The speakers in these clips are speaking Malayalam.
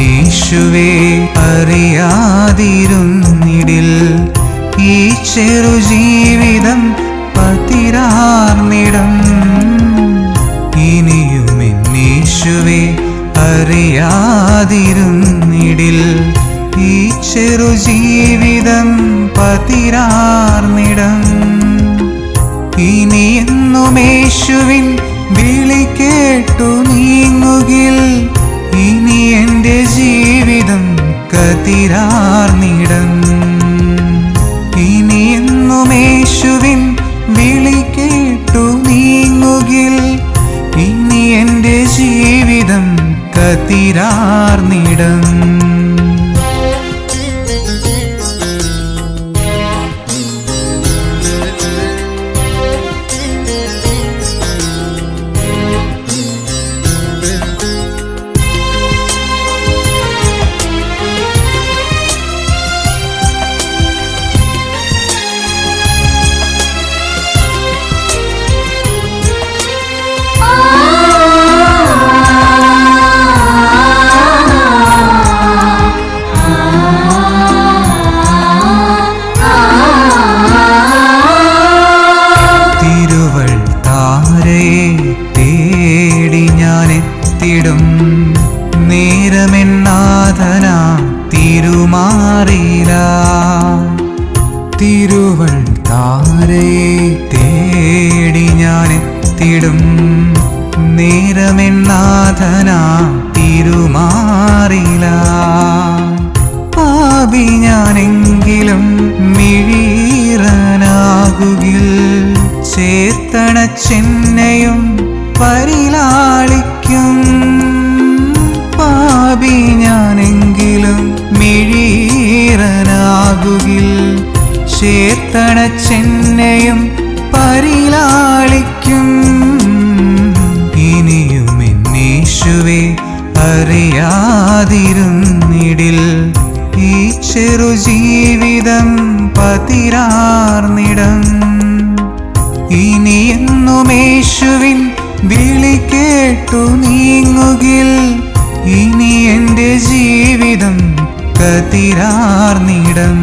യേശുവേ അറിയാതിരുന്നിടിൽ ഈ ചെറു ജീവിതം പതിരാർന്നിടം. ഇനിയും എന്നേശുവേ അറിയാതിരുന്നിടിൽ ഈ ചെറു ജീവിതം പതിരാർന്നിടം. ഇനി വിളി കേട്ടു നീങ്ങുകിൽ ഇനി എന്റെ ജീവിതം കതിരാർന്നിടം. ഇനി എന്നുമേശുവിൻ വിളി കേട്ടു നീങ്ങുകിൽ. ഇനി എന്റെ ജീവിതം കതിരാർന്നിടം. ചെന്നയും പരിലാളിക്കും. പാപി ഞാനെങ്കിലും മിഴീറനാകുകിൽ ചേത്തണ ചെന്നയും പരിലാളിക്കും. ഇനിയും എന്നേശുവേ അറിയാതിരുന്നിടിൽ. ഈ ചെറു ജീവിതം പതിരാർന്നിടം. എന്നുമേശുവിൻ വിളി കേട്ടു നീങ്ങുകിൽ. ഇനി എന്റെ ജീവിതം കതിരാർന്നിടം.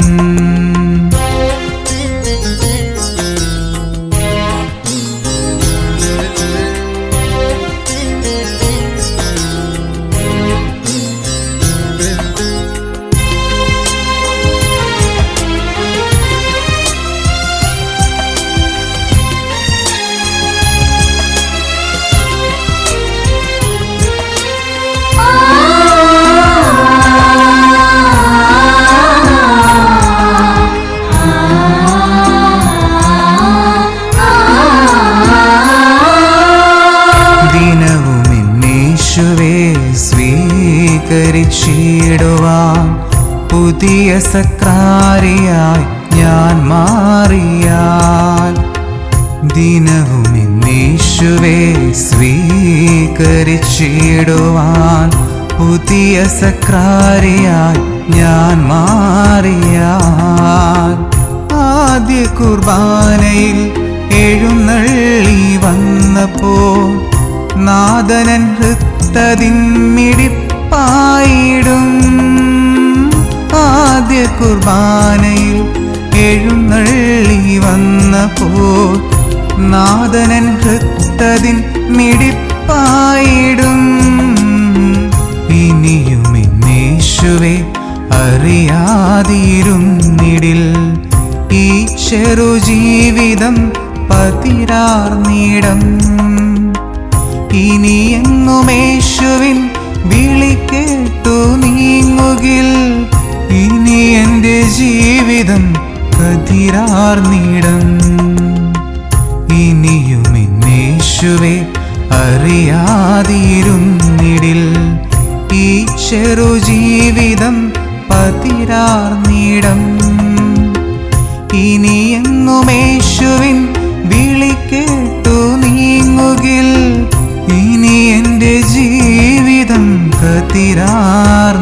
പുതിയ സക്രാരിയായി ഞാൻ മാറിയാൽ ദിനവും എന്നേശുവേ സ്വീകരിച്ചിടുവാൻ പുതിയ സക്രാരിയായി ഞാൻ മാറിയാൽ ആദ്യ കുർബാനയിൽ എഴുന്നള്ളി വന്നപ്പോൾ നാദനൻ ഹൃത്തതിൻ മിടിപ്പായിടും ആദ്യ കുർബാനയിൽ എഴുന്നള്ളി വന്നപ്പോൾ നാദനൻ ഹൃത്തതിൻ മിടിപ്പായിടും. ഇനിയും എന്നേശുവേ അറിയാതിരുന്നിടിൽ ഈ ചെറു ജീവിതം പതിരാർന്നിടം. ഇനി എങ്ങുമേശുവിൻ വിളി കേട്ടു നീങ്ങുകിൽ എന്റെ ജീവിതം കതിരാർന്നിടം ഇനിയും എന്നേശുവേ അറിയാതിരുന്നിടിൽ ഈ ചെറു ജീവിതം പതിരാർന്നിടം ഇനി എങ്ങുമേശുവിൻ വിളി കേട്ടു നീങ്ങുകിൽ ഇനി എന്റെ ജീവിതം കതിരാർന്നിടം